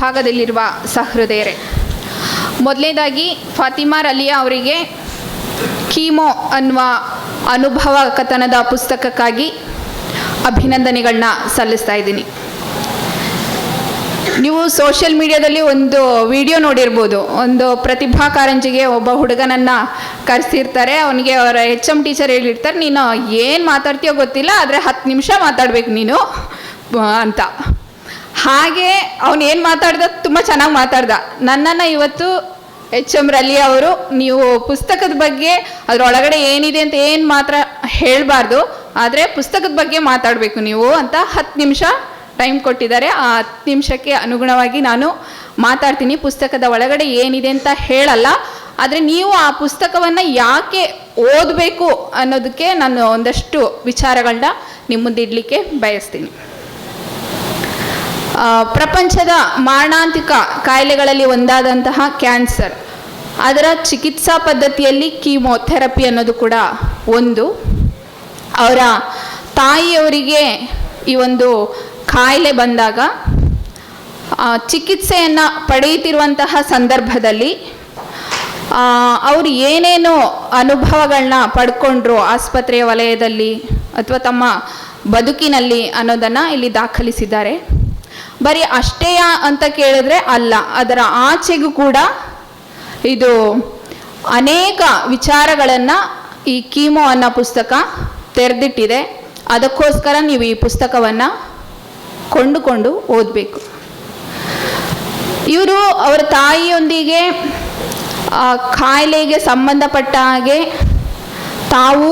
ಮುಂಭಾಗದಲ್ಲಿರುವ ಸಹೃದಯರೇ. ಮೊದಲನೇದಾಗಿ ಫಾತಿಮಾ ರಲಿಯಾ ಅವರಿಗೆ ಕೀಮೋ ಅನ್ನುವ ಅನುಭವ ಕಥನದ ಪುಸ್ತಕಕ್ಕಾಗಿ ಅಭಿನಂದನೆಗಳನ್ನ ಸಲ್ಲಿಸ್ತಾ ಇದ್ದೀನಿ. ನೀವು ಸೋಷಿಯಲ್ ಮೀಡಿಯಾದಲ್ಲಿ ಒಂದು ವಿಡಿಯೋ ನೋಡಿರ್ಬೋದು. ಒಂದು ಪ್ರತಿಭಾ ಕಾರಂಜಿಗೆ ಒಬ್ಬ ಹುಡುಗನನ್ನು ಕರೆಸಿರ್ತಾರೆ. ಅವನಿಗೆ ಅವರ ಎಚ್ ಎಂ ಟೀಚರ್ ಹೇಳಿರ್ತಾರೆ. ನೀನು ಏನು ಮಾತಾಡ್ತೀಯೋ ಗೊತ್ತಿಲ್ಲ, ಆದರೆ ಹತ್ತು ನಿಮಿಷ ಮಾತಾಡ್ಬೇಕು ನೀನು ಅಂತ. ಹಾಗೆ ಅವನು ಏನು ಮಾತಾಡ್ದ? ತುಂಬ ಚೆನ್ನಾಗಿ ಮಾತಾಡ್ದ. ನನ್ನನ್ನು ಇವತ್ತು ಎಚ್ ಎಂ ರಲಿ ಅವರು, ನೀವು ಪುಸ್ತಕದ ಬಗ್ಗೆ ಅದರೊಳಗಡೆ ಏನಿದೆ ಅಂತ ಏನು ಮಾತ್ರ ಹೇಳಬಾರ್ದು, ಆದರೆ ಪುಸ್ತಕದ ಬಗ್ಗೆ ಮಾತಾಡಬೇಕು ನೀವು ಅಂತ ಹತ್ತು ನಿಮಿಷ ಟೈಮ್ ಕೊಟ್ಟಿದ್ದಾರೆ. ಆ ಹತ್ತು ನಿಮಿಷಕ್ಕೆ ಅನುಗುಣವಾಗಿ ನಾನು ಮಾತಾಡ್ತೀನಿ. ಪುಸ್ತಕದ ಒಳಗಡೆ ಏನಿದೆ ಅಂತ ಹೇಳಲ್ಲ, ಆದರೆ ನೀವು ಆ ಪುಸ್ತಕವನ್ನು ಯಾಕೆ ಓದಬೇಕು ಅನ್ನೋದಕ್ಕೆ ನಾನು ಒಂದಷ್ಟು ವಿಚಾರಗಳನ್ನ ನಿಮ್ಮ ಮುಂದೆ ಇಡಲಿಕ್ಕೆ ಬಯಸ್ತೀನಿ. ಪ್ರಪಂಚದ ಮಾರಣಾಂತಿಕ ಕಾಯಿಲೆಗಳಲ್ಲಿ ಒಂದಾದಂತಹ ಕ್ಯಾನ್ಸರ್. ಅದರ ಚಿಕಿತ್ಸಾ ಪದ್ಧತಿಯಲ್ಲಿ ಕೀಮೋಥೆರಪಿ ಅನ್ನೋದು ಕೂಡ ಒಂದು. ಅವರ ತಾಯಿಯವರಿಗೆ ಈ ಒಂದು ಕಾಯಿಲೆ ಬಂದಾಗ ಚಿಕಿತ್ಸೆಯನ್ನು ಪಡೆಯುತ್ತಿರುವಂತಹ ಸಂದರ್ಭದಲ್ಲಿ ಅವರು ಏನೇನು ಅನುಭವಗಳನ್ನ ಪಡ್ಕೊಂಡ್ರು ಆಸ್ಪತ್ರೆಯ ವಲಯದಲ್ಲಿ ಅಥವಾ ತಮ್ಮ ಬದುಕಿನಲ್ಲಿ ಅನ್ನೋದನ್ನು ಇಲ್ಲಿ ದಾಖಲಿಸಿದ್ದಾರೆ. ಬರೀ ಅಷ್ಟೇಯಾ ಅಂತ ಕೇಳಿದ್ರೆ ಅಲ್ಲ. ಅದರ ಆಚೆಗೂ ಕೂಡ ಇದು ಅನೇಕ ವಿಚಾರಗಳನ್ನು ಈ ಕೀಮೋ ಅನ್ನೋ ಪುಸ್ತಕ ತೆರೆದಿಟ್ಟಿದೆ. ಅದಕ್ಕೋಸ್ಕರ ನೀವು ಈ ಪುಸ್ತಕವನ್ನು ಕೊಂಡುಕೊಂಡು ಓದಬೇಕು. ಇವರು ಅವರ ತಾಯಿಯೊಂದಿಗೆ ಕಾಯಿಲೆಗೆ ಸಂಬಂಧಪಟ್ಟ ಹಾಗೆ ತಾವು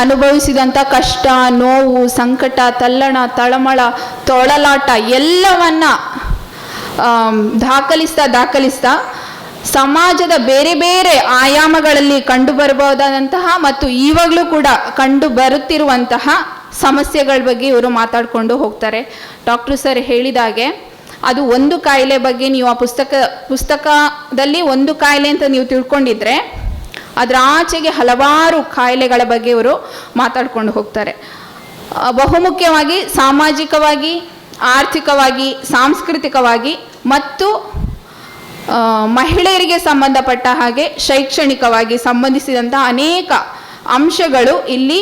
ಅನುಭವಿಸಿದಂಥ ಕಷ್ಟ, ನೋವು, ಸಂಕಟ, ತಲ್ಲಣ, ತಳಮಳ, ತೊಳಲಾಟ ಎಲ್ಲವನ್ನ ದಾಖಲಿಸ್ತಾ ದಾಖಲಿಸ್ತಾ ಸಮಾಜದ ಬೇರೆ ಬೇರೆ ಆಯಾಮಗಳಲ್ಲಿ ಕಂಡು ಬರಬಹುದಾದಂತಹ ಮತ್ತು ಈವಾಗಲೂ ಕೂಡ ಕಂಡು ಬರುತ್ತಿರುವಂತಹ ಸಮಸ್ಯೆಗಳ ಬಗ್ಗೆ ಇವರು ಮಾತಾಡಿಕೊಂಡು ಹೋಗ್ತಾರೆ. ಡಾಕ್ಟರ್ ಸರ್ ಹೇಳಿದಾಗೆ ಅದು ಒಂದು ಕಾಯಿಲೆ ಬಗ್ಗೆ ನೀವು ಆ ಪುಸ್ತಕ, ಪುಸ್ತಕದಲ್ಲಿ ಒಂದು ಕಾಯಿಲೆ ಅಂತ ನೀವು ತಿಳ್ಕೊಂಡಿದ್ರೆ ಅದರ ಆಚೆಗೆ ಹಲವಾರು ಕಾಯಿಲೆಗಳ ಬಗ್ಗೆ ಇವರು ಮಾತಾಡ್ಕೊಂಡು ಹೋಗ್ತಾರೆ. ಬಹುಮುಖ್ಯವಾಗಿ ಸಾಮಾಜಿಕವಾಗಿ, ಆರ್ಥಿಕವಾಗಿ, ಸಾಂಸ್ಕೃತಿಕವಾಗಿ ಮತ್ತು ಮಹಿಳೆಯರಿಗೆ ಸಂಬಂಧಪಟ್ಟ ಹಾಗೆ ಶೈಕ್ಷಣಿಕವಾಗಿ ಸಂಬಂಧಿಸಿದಂಥ ಅನೇಕ ಅಂಶಗಳು ಇಲ್ಲಿ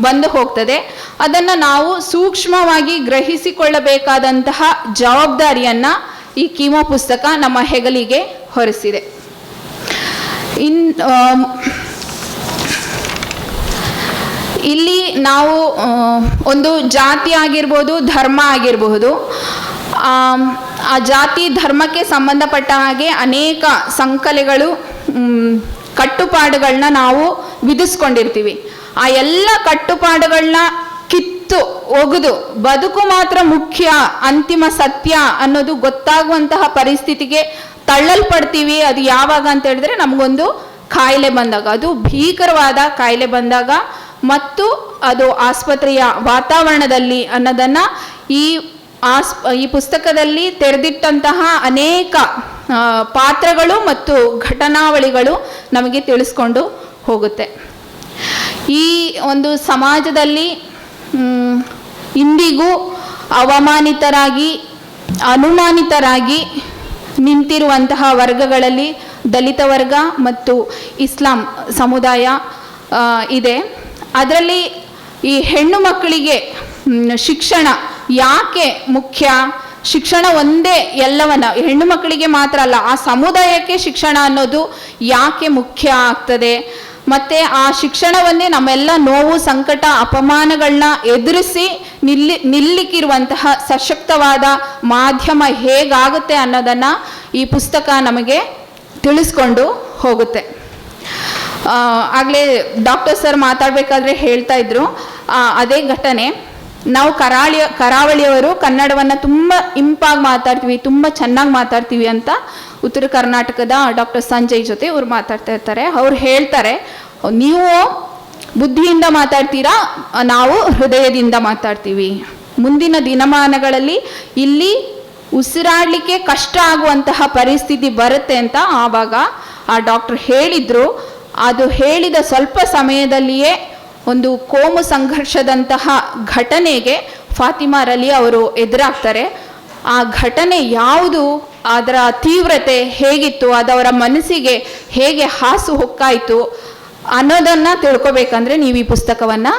ಬಂದು ಹೋಗ್ತದೆ. ಅದನ್ನು ನಾವು ಸೂಕ್ಷ್ಮವಾಗಿ ಗ್ರಹಿಸಿಕೊಳ್ಳಬೇಕಾದಂತಹ ಜವಾಬ್ದಾರಿಯನ್ನು ಈ ಕೀಮೋ ಪುಸ್ತಕ ನಮ್ಮ ಹೆಗಲಿಗೆ ಹೊರಿಸಿದೆ. ಇನ್ ಇಲ್ಲಿ ನಾವು ಒಂದು ಜಾತಿ ಆಗಿರ್ಬೋದು, ಧರ್ಮ ಆಗಿರಬಹುದು. ಆ ಜಾತಿ ಧರ್ಮಕ್ಕೆ ಸಂಬಂಧಪಟ್ಟ ಹಾಗೆ ಅನೇಕ ಸಂಕಲೆಗಳು ಕಟ್ಟುಪಾಡುಗಳನ್ನ ನಾವು ವಿಧಿಸ್ಕೊಂಡಿರ್ತೀವಿ. ಆ ಎಲ್ಲ ಕಟ್ಟುಪಾಡುಗಳನ್ನ ಕಿತ್ತು ಒಗೆದು, ಬದುಕು ಮಾತ್ರ ಮುಖ್ಯ, ಅಂತಿಮ ಸತ್ಯ ಅನ್ನೋದು ಗೊತ್ತಾಗುವಂತಹ ಪರಿಸ್ಥಿತಿಗೆ ತಳ್ಳಲ್ಪಡ್ತೀವಿ, ಅದು ಯಾವಾಗ ಅಂತ ಹೇಳಿದ್ರೆ ನಮಗೊಂದು ಕಾಯಿಲೆ ಬಂದಾಗ. ಅದು ಭೀಕರವಾದ ಕಾಯಿಲೆ ಬಂದಾಗ ಮತ್ತು ಅದು ಆಸ್ಪತ್ರೆಯ ವಾತಾವರಣದಲ್ಲಿ ಅನ್ನೋದನ್ನು ಈ ಆಸ್, ಈ ಪುಸ್ತಕದಲ್ಲಿ ತೆರೆದಿಟ್ಟಂತಹ ಅನೇಕ ಪಾತ್ರಗಳು ಮತ್ತು ಘಟನಾವಳಿಗಳು ನಮಗೆ ತಿಳಿಸ್ಕೊಂಡು ಹೋಗುತ್ತೆ. ಈ ಒಂದು ಸಮಾಜದಲ್ಲಿ ಇಂದಿಗೂ ಅವಮಾನಿತರಾಗಿ, ಅನುಮಾನಿತರಾಗಿ ನಿಂತಿರುವಂತಹ ವರ್ಗಗಳಲ್ಲಿ ದಲಿತ ವರ್ಗ ಮತ್ತು ಇಸ್ಲಾಂ ಸಮುದಾಯ ಇದೆ. ಅದರಲ್ಲಿ ಈ ಹೆಣ್ಣು ಮಕ್ಕಳಿಗೆ ಶಿಕ್ಷಣ ಯಾಕೆ ಮುಖ್ಯ? ಶಿಕ್ಷಣ ಒಂದೇ ಎಲ್ಲವನ್ನ, ಹೆಣ್ಣು ಮಕ್ಕಳಿಗೆ ಮಾತ್ರ ಅಲ್ಲ, ಆ ಸಮುದಾಯಕ್ಕೆ ಶಿಕ್ಷಣ ಅನ್ನೋದು ಯಾಕೆ ಮುಖ್ಯ ಆಗ್ತದೆ? ಮತ್ತೆ ಆ ಶಿಕ್ಷಣವನ್ನೇ ನಮ್ಮೆಲ್ಲ ನೋವು, ಸಂಕಟ ಅಪಮಾನಗಳನ್ನ ಎದುರಿಸಿ ನಿಲ್ಲಿ, ನಿಲ್ಲಿಕ್ಕಿರುವಂತಹ ಸಶಕ್ತವಾದ ಮಾಧ್ಯಮ ಹೇಗಾಗುತ್ತೆ ಅನ್ನೋದನ್ನು ಈ ಪುಸ್ತಕ ನಮಗೆ ತಿಳಿಸ್ಕೊಂಡು ಹೋಗುತ್ತೆ. ಆಗಲೇ ಡಾಕ್ಟರ್ ಸರ್ ಮಾತಾಡಬೇಕಾದ್ರೆ ಹೇಳ್ತಾ ಇದ್ರು. ಅದೇ ಘಟನೆ. ನಾವು ಕರಾಳಿಯ, ಕರಾವಳಿಯವರು ಕನ್ನಡವನ್ನು ತುಂಬ ಇಂಪಾಗಿ ಮಾತಾಡ್ತೀವಿ, ತುಂಬ ಚೆನ್ನಾಗಿ ಮಾತಾಡ್ತೀವಿ ಅಂತ ಉತ್ತರ ಕರ್ನಾಟಕದ ಡಾಕ್ಟರ್ ಸಂಜಯ್ ಜೊತೆ ಇವ್ರು ಮಾತಾಡ್ತಾ ಇರ್ತಾರೆ. ಅವ್ರು ಹೇಳ್ತಾರೆ, ನೀವು ಬುದ್ಧಿಯಿಂದ ಮಾತಾಡ್ತೀರಾ? ನಾವು ಹೃದಯದಿಂದ ಮಾತಾಡ್ತೀವಿ. ಮುಂದಿನ ದಿನಮಾನಗಳಲ್ಲಿ ಇಲ್ಲಿ ಉಸಿರಾಡಲಿಕ್ಕೆ ಕಷ್ಟ ಆಗುವಂತಹ ಪರಿಸ್ಥಿತಿ ಬರುತ್ತೆ ಅಂತ ಆವಾಗ ಆ ಡಾಕ್ಟರ್ ಹೇಳಿದ್ರು. ಅದು ಹೇಳಿದ ಸ್ವಲ್ಪ ಸಮಯದಲ್ಲಿಯೇ ಒಂದು ಕೋಮು ಸಂಘರ್ಷದಂತಹ ಘಟನೆಗೆ ಫಾತಿಮಾ ರಲಿ ಅವರು ಎದುರಾಗ್ತಾರೆ. ಆ ಘಟನೆ ಯಾವುದು? ಅದರ ತೀವ್ರತೆ ಹೇಗಿತ್ತು? ಅದವರ ಮನಸ್ಸಿಗೆ ಹೇಗೆ ಹಾಸು ಹೊಕ್ಕಾಯಿತು? ಅನ್ನೋದನ್ನು ತಿಳ್ಕೊಬೇಕಂದ್ರೆ ನೀವು ಈ ಪುಸ್ತಕವನ್ನು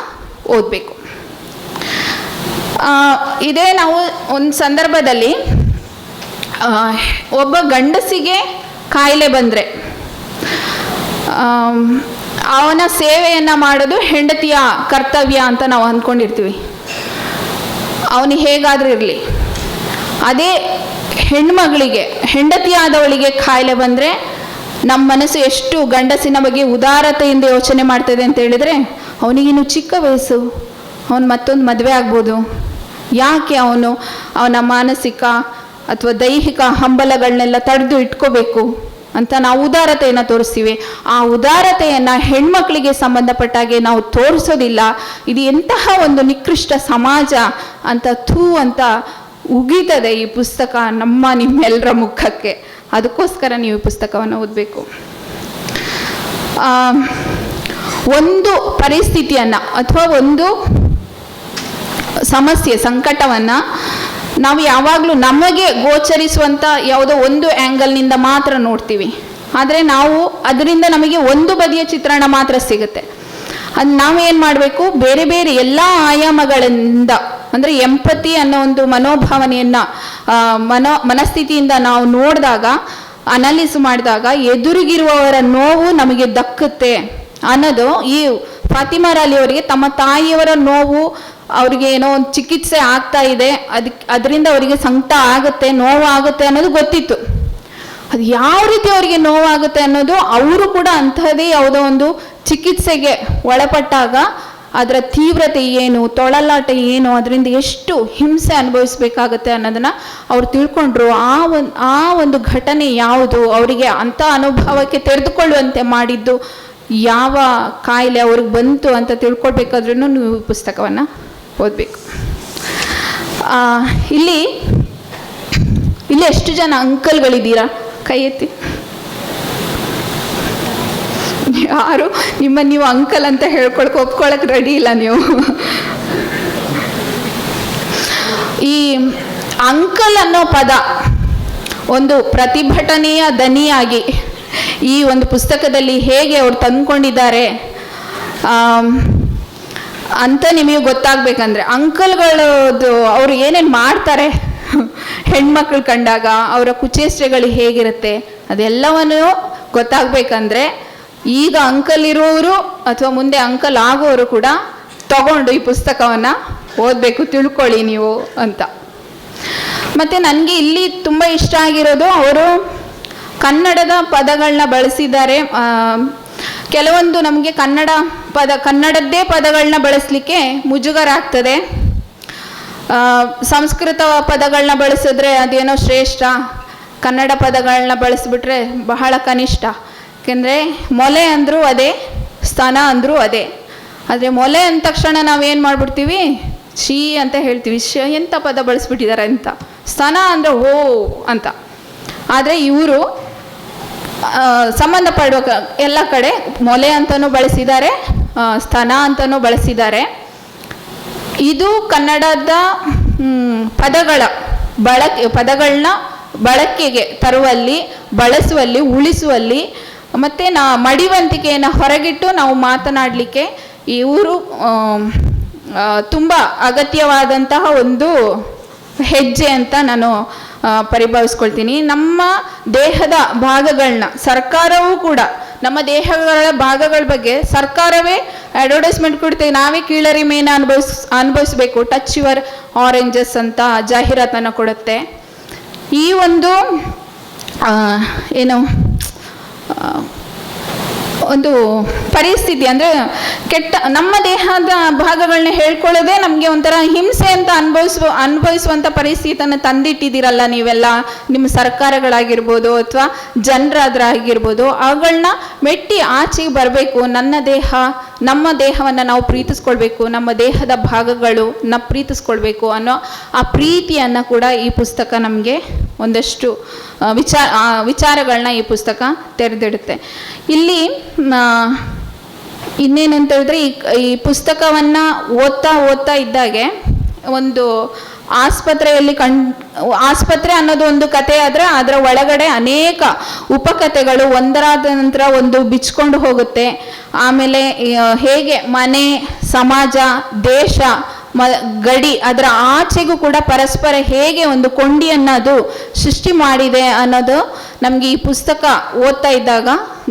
ಓದಬೇಕು. ಇದೇ ನಾವು ಒಂದು ಸಂದರ್ಭದಲ್ಲಿ ಒಬ್ಬ ಗಂಡಸಿಗೆ ಕಾಯಿಲೆ ಬಂದರೆ ಅವನ ಸೇವೆಯನ್ನು ಮಾಡೋದು ಹೆಂಡತಿಯ ಕರ್ತವ್ಯ ಅಂತ ನಾವು ಅಂದ್ಕೊಂಡಿರ್ತೀವಿ ಅವನಿಗೆ ಹೇಗಾದರೂ ಇರಲಿ. ಅದೇ ಹೆಣ್ಮಗಳಿಗೆ, ಹೆಂಡತಿಯಾದವಳಿಗೆ ಕಾಯಿಲೆ ಬಂದರೆ ನಮ್ಮ ಮನಸ್ಸು ಎಷ್ಟು ಗಂಡಸಿನ ಬಗ್ಗೆ ಉದಾರತೆಯಿಂದ ಯೋಚನೆ ಮಾಡ್ತದೆ ಅಂತ ಹೇಳಿದರೆ ಅವನಿಗಿನ್ನು ಚಿಕ್ಕ ವಯಸ್ಸು, ಅವನು ಮತ್ತೊಂದು ಮದುವೆ ಆಗ್ಬೋದು. ಯಾಕೆ ಅವನು ಅವನ ಮಾನಸಿಕ ಅಥವಾ ದೈಹಿಕ ಹಂಬಲಗಳನ್ನೆಲ್ಲ ತಡೆದು ಇಟ್ಕೋಬೇಕು ಅಂತ ನಾವು ಉದಾರತೆಯನ್ನು ತೋರಿಸ್ತೀವಿ. ಆ ಉದಾರತೆಯನ್ನು ಹೆಣ್ಮಕ್ಳಿಗೆ ಸಂಬಂಧಪಟ್ಟಾಗೆ ನಾವು ತೋರಿಸೋದಿಲ್ಲ. ಇದು ಎಂತಹ ಒಂದು ನಿಕೃಷ್ಟ ಸಮಾಜ ಅಂತ ಥೂ ಅಂತ ಉಗೀತದೆ ಈ ಪುಸ್ತಕ ನಮ್ಮ ನಿಮ್ಮೆಲ್ಲರ ಮುಖಕ್ಕೆ. ಅದಕ್ಕೋಸ್ಕರ ನೀವು ಈ ಪುಸ್ತಕವನ್ನು ಓದಬೇಕು. ಒಂದು ಪರಿಸ್ಥಿತಿಯನ್ನು ಅಥವಾ ಒಂದು ಸಮಸ್ಯೆ, ಸಂಕಟವನ್ನು ನಾವು ಯಾವಾಗಲೂ ನಮಗೆ ಗೋಚರಿಸುವಂಥ ಯಾವುದೋ ಒಂದು ಆ್ಯಂಗಲ್ನಿಂದ ಮಾತ್ರ ನೋಡ್ತೀವಿ. ಆದರೆ ನಾವು ಅದರಿಂದ ನಮಗೆ ಒಂದು ಬದಿಯ ಚಿತ್ರಣ ಮಾತ್ರ ಸಿಗುತ್ತೆ. ಅದು ನಾವೇನು ಮಾಡಬೇಕು? ಬೇರೆ ಬೇರೆ ಎಲ್ಲ ಆಯಾಮಗಳಿಂದ, ಅಂದರೆ ಎಂಪತಿ ಅನ್ನೋ ಒಂದು ಮನೋಭಾವನೆಯನ್ನು ಮನೋ, ಮನಸ್ಥಿತಿಯಿಂದ ನಾವು ನೋಡಿದಾಗ ಅನಾಲಿಸ್ ಮಾಡಿದಾಗ ಎದುರಿಗಿರುವವರ ನೋವು ನಮಗೆ ದಕ್ಕುತ್ತೆ ಅನ್ನೋದು ಈ ಫಾತಿಮಾ ರಾಲಿ ಅವರಿಗೆ ತಮ್ಮ ತಾಯಿಯವರ ನೋವು ಅವ್ರಿಗೆ ಏನೋ ಒಂದು ಚಿಕಿತ್ಸೆ ಆಗ್ತಾ ಇದೆ ಅದಕ್ಕೆ ಅದರಿಂದ ಅವರಿಗೆ ಸಂಕಟ ಆಗುತ್ತೆ ನೋವು ಆಗುತ್ತೆ ಅನ್ನೋದು ಗೊತ್ತಿತ್ತು. ಅದು ಯಾವ ರೀತಿ ಅವರಿಗೆ ನೋವಾಗುತ್ತೆ ಅನ್ನೋದು ಅವರು ಕೂಡ ಅಂಥದ್ದೇ ಯಾವುದೋ ಒಂದು ಚಿಕಿತ್ಸೆಗೆ ಒಳಪಟ್ಟಾಗ ಅದರ ತೀವ್ರತೆ ಏನು, ತೊಳಲಾಟ ಏನು, ಅದರಿಂದ ಎಷ್ಟು ಹಿಂಸೆ ಅನುಭವಿಸಬೇಕಾಗತ್ತೆ ಅನ್ನೋದನ್ನ ಅವ್ರು ತಿಳ್ಕೊಂಡ್ರು. ಆ ಒಂದು ಆ ಒಂದು ಘಟನೆ ಯಾವುದು, ಅವರಿಗೆ ಅಂಥ ಅನುಭವಕ್ಕೆ ತೆರೆದುಕೊಳ್ಳುವಂತೆ ಮಾಡಿದ್ದು ಯಾವ ಕಾಯಿಲೆ ಅವ್ರಿಗೆ ಬಂತು ಅಂತ ತಿಳ್ಕೊಳ್ಬೇಕಾದ್ರೂ ನೀವು ಪುಸ್ತಕವನ್ನು ಓದಬೇಕು. ಇಲ್ಲಿ ಇಲ್ಲಿ ಎಷ್ಟು ಜನ ಅಂಕಲ್ಗಳಿದ್ದೀರಾ? ಕೈ ಯಾರು? ನಿಮ್ಮ ನೀವು ಅಂಕಲ್ ಅಂತ ಹೇಳ್ಕೊಳಕ್, ಒಪ್ಕೊಳಕ್ ರೆಡಿ ಇಲ್ಲ ನೀವು. ಈ ಅಂಕಲ್ ಅನ್ನೋ ಪದ ಒಂದು ಪ್ರತಿಭಟನೆಯ ದನಿಯಾಗಿ ಈ ಒಂದು ಪುಸ್ತಕದಲ್ಲಿ ಹೇಗೆ ಅವ್ರು ತಂದ್ಕೊಂಡಿದ್ದಾರೆ ಅಂತ ನಿಮಗೆ ಗೊತ್ತಾಗ್ಬೇಕಂದ್ರೆ ಅಂಕಲ್ಗಳದ್ದು ಅವರು ಏನೇನು ಮಾಡ್ತಾರೆ ಹೆಣ್ಮಕ್ಳು ಕಂಡಾಗ ಅವರ ಕುಚೇಷ್ಟೆಗಳು ಹೇಗಿರುತ್ತೆ? ಅದೆಲ್ಲವನ್ನು ಗೊತ್ತಾಗ್ಬೇಕಂದ್ರೆ ಈಗ ಅಂಕಲ್ ಇರೋರು ಅಥವಾ ಮುಂದೆ ಅಂಕಲ್ ಆಗೋರು ಕೂಡ ತಗೊಂಡು ಈ ಪುಸ್ತಕವನ್ನು ಓದಬೇಕು, ತಿಳ್ಕೊಳ್ಳಿ ನೀವು ಅಂತ. ಮತ್ತು ನನಗೆ ಇಲ್ಲಿ ತುಂಬ ಇಷ್ಟ ಆಗಿರೋದು ಅವರು ಕನ್ನಡದ ಪದಗಳನ್ನ ಬಳಸಿದ್ದಾರೆ. ಕೆಲವೊಂದು ನಮಗೆ ಕನ್ನಡ ಪದ, ಕನ್ನಡದ್ದೇ ಪದಗಳನ್ನ ಬಳಸಲಿಕ್ಕೆ ಮುಜುಗರ ಆಗ್ತದೆ ಸಂಸ್ಕೃತ ಪದಗಳನ್ನ ಬಳಸಿದ್ರೆ ಅದೇನೋ ಶ್ರೇಷ್ಠ? ಕನ್ನಡ ಪದಗಳನ್ನ ಬಳಸಿಬಿಟ್ರೆ ಬಹಳ ಕನಿಷ್ಠ. ಯಾಕೆಂದರೆ ಮೊಲೆ ಅಂದರೂ ಅದೇ, ಸ್ತನ ಅಂದರೂ ಅದೇ. ಆದರೆ ಮೊಲೆ ಅಂದ ತಕ್ಷಣ ನಾವೇನು ಮಾಡ್ಬಿಡ್ತೀವಿ? ಶೀ ಅಂತ ಹೇಳ್ತೀವಿ. ಶ ಎಂಥ ಪದ ಬಳಸ್ಬಿಟ್ಟಿದ್ದಾರೆ ಅಂತ. ಸ್ತನ ಅಂದರೆ ಓ ಅಂತ. ಆದರೆ ಇವರು ಸಂಬಂಧಪಡುವ ಎಲ್ಲ ಕಡೆ ಮೊಲೆ ಅಂತಲೂ ಬಳಸಿದ್ದಾರೆ ಸ್ತನ ಅಂತಲೂ ಬಳಸಿದ್ದಾರೆ. ಇದು ಕನ್ನಡದ ಪದಗಳ ಬಳಕೆ ಪದಗಳನ್ನ ಬಳಕೆಗೆ ತರುವಲ್ಲಿ, ಬಳಸುವಲ್ಲಿ, ಉಳಿಸುವಲ್ಲಿ, ಮತ್ತು ನಾ ಮಡಿವಂತಿಕೆಯನ್ನು ಹೊರಗಿಟ್ಟು ನಾವು ಮಾತನಾಡಲಿಕ್ಕೆ ಇವರು ತುಂಬ ಅಗತ್ಯವಾದಂತಹ ಒಂದು ಹೆಜ್ಜೆ ಅಂತ ನಾನು ಪರಿಭಾವಿಸ್ಕೊಳ್ತೀನಿ. ನಮ್ಮ ದೇಹದ ಭಾಗಗಳನ್ನ ಸರ್ಕಾರವೂ ಕೂಡ ನಮ್ಮ ದೇಹಗಳ ಭಾಗಗಳ ಬಗ್ಗೆ ಸರ್ಕಾರವೇ ಅಡ್ವರ್ಟೈಸ್ಮೆಂಟ್ ಕೊಡ್ತೇವೆ. ನಾವೇ ಕೀಳರಿ ಮೇನ ಅನುಭವಿಸ್, ಅನುಭವಿಸ್ಬೇಕು. ಟಚ್ ಯುವರ್ ಆರೆಂಜಸ್ ಅಂತ ಜಾಹೀರಾತನ್ನು ಕೊಡುತ್ತೆ. ಈ ಒಂದು ಏನು ಒಂದು ಪರಿಸ್ಥಿತಿ ಅಂದರೆ ಕೆಟ್ಟ, ನಮ್ಮ ದೇಹದ ಭಾಗಗಳನ್ನ ಹೇಳ್ಕೊಳ್ಳೋದೆ ನಮಗೆ ಒಂಥರ ಹಿಂಸೆ ಅಂತ ಅನುಭವಿಸುವ ಅನುಭವಿಸುವಂಥ ಪರಿಸ್ಥಿತಿಯನ್ನು ತಂದಿಟ್ಟಿದ್ದೀರಲ್ಲ ನೀವೆಲ್ಲ. ನಿಮ್ಮ ಸರ್ಕಾರಗಳಾಗಿರ್ಬೋದು ಅಥವಾ ಜನರಾದ್ರಾಗಿರ್ಬೋದು ಅವುಗಳನ್ನ ಮೆಟ್ಟಿ ಆಚೆಗೆ ಬರಬೇಕು. ನನ್ನ ದೇಹ, ನಮ್ಮ ದೇಹವನ್ನು ನಾವು ಪ್ರೀತಿಸ್ಕೊಳ್ಬೇಕು. ನಮ್ಮ ದೇಹದ ಭಾಗಗಳು ನ ಪ್ರೀತಿಸ್ಕೊಳ್ಬೇಕು ಅನ್ನೋ ಆ ಪ್ರೀತಿಯನ್ನು ಕೂಡ ಈ ಪುಸ್ತಕ ನಮಗೆ ಒಂದಷ್ಟು ವಿಚಾರ ವಿಚಾರಗಳನ್ನ ಈ ಪುಸ್ತಕ ತೆರೆದಿಡುತ್ತೆ. ಇಲ್ಲಿ ಇನ್ನೇನಂತ ಹೇಳಿದ್ರೆ ಈ ಈ ಪುಸ್ತಕವನ್ನು ಓದ್ತಾ ಓದ್ತಾ ಇದ್ದಾಗೆ, ಒಂದು ಆಸ್ಪತ್ರೆಯಲ್ಲಿ ಕಣ್ ಆಸ್ಪತ್ರೆ ಅನ್ನೋದು ಒಂದು ಕತೆ ಆದ್ರೆ ಅದರ ಒಳಗಡೆ ಅನೇಕ ಉಪಕಥೆಗಳು ಒಂದರಾದ ನಂತರ ಒಂದು ಬಿಚ್ಕೊಂಡು ಹೋಗುತ್ತೆ. ಆಮೇಲೆ ಹೇಗೆ ಮನೆ, ಸಮಾಜ, ದೇಶ ಗಡಿ ಅದರ ಆಚೆಗೂ ಕೂಡ ಪರಸ್ಪರ ಹೇಗೆ ಒಂದು ಕೊಂಡಿಯನ್ನು ಅದು ಸೃಷ್ಟಿ ಮಾಡಿದೆ ಅನ್ನೋದು ನಮಗೆ ಈ ಪುಸ್ತಕ ಓದ್ತಾ ಇದ್ದಾಗ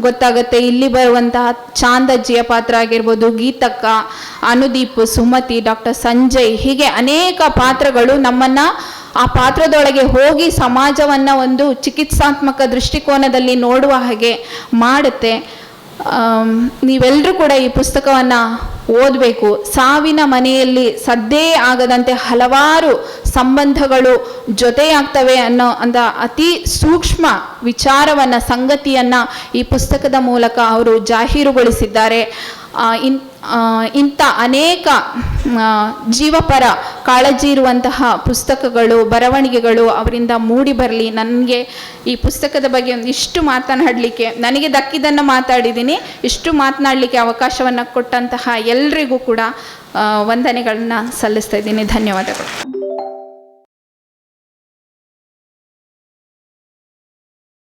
ಗೊತ್ತಾಗುತ್ತೆ. ಇಲ್ಲಿ ಬರುವಂತಹ ಚಾಂದಜ್ಜಿಯ ಪಾತ್ರ ಆಗಿರ್ಬೋದು, ಗೀತಕ್ಕ, ಅನುದೀಪ್, ಸುಮತಿ, ಡಾಕ್ಟರ್ ಸಂಜಯ್ ಹೀಗೆ ಅನೇಕ ಪಾತ್ರಗಳು ನಮ್ಮನ್ನ ಆ ಪಾತ್ರದೊಳಗೆ ಹೋಗಿ ಸಮಾಜವನ್ನ ಒಂದು ಚಿಕಿತ್ಸಾತ್ಮಕ ದೃಷ್ಟಿಕೋನದಲ್ಲಿ ನೋಡುವ ಹಾಗೆ ಮಾಡುತ್ತೆ. ನೀವೆಲ್ಲರೂ ಕೂಡ ಈ ಪುಸ್ತಕವನ್ನು ಓದಬೇಕು. ಸಾವಿನ ಮನೆಯಲ್ಲಿ ಸದ್ದೇ ಆಗದಂತೆ ಹಲವಾರು ಸಂಬಂಧಗಳು ಜೊತೆಯಾಗ್ತವೆ ಅನ್ನೋ ಅಂತ ಅತಿ ಸೂಕ್ಷ್ಮ ವಿಚಾರವನ್ನು, ಸಂಗತಿಯನ್ನು ಈ ಪುಸ್ತಕದ ಮೂಲಕ ಅವರು ಜಾಹೀರುಗೊಳಿಸಿದ್ದಾರೆ. ಇನ್ ಇಂಥ ಅನೇಕ ಜೀವಪರ ಕಾಳಜಿ ಇರುವಂತಹ ಪುಸ್ತಕಗಳು, ಬರವಣಿಗೆಗಳು ಅವರಿಂದ ಮೂಡಿ ಬರಲಿ. ನನಗೆ ಈ ಪುಸ್ತಕದ ಬಗ್ಗೆ ಒಂದಿಷ್ಟು ಮಾತನಾಡಲಿಕ್ಕೆ, ನನಗೆ ದಕ್ಕಿದ್ದನ್ನು ಮಾತಾಡಿದ್ದೀನಿ. ಇಷ್ಟು ಮಾತನಾಡಲಿಕ್ಕೆ ಅವಕಾಶವನ್ನು ಕೊಟ್ಟಂತಹ ಎಲ್ರಿಗೂ ಕೂಡ ವಂದನೆಗಳನ್ನು ಸಲ್ಲಿಸ್ತಾ ಇದ್ದೀನಿ. ಧನ್ಯವಾದಗಳು.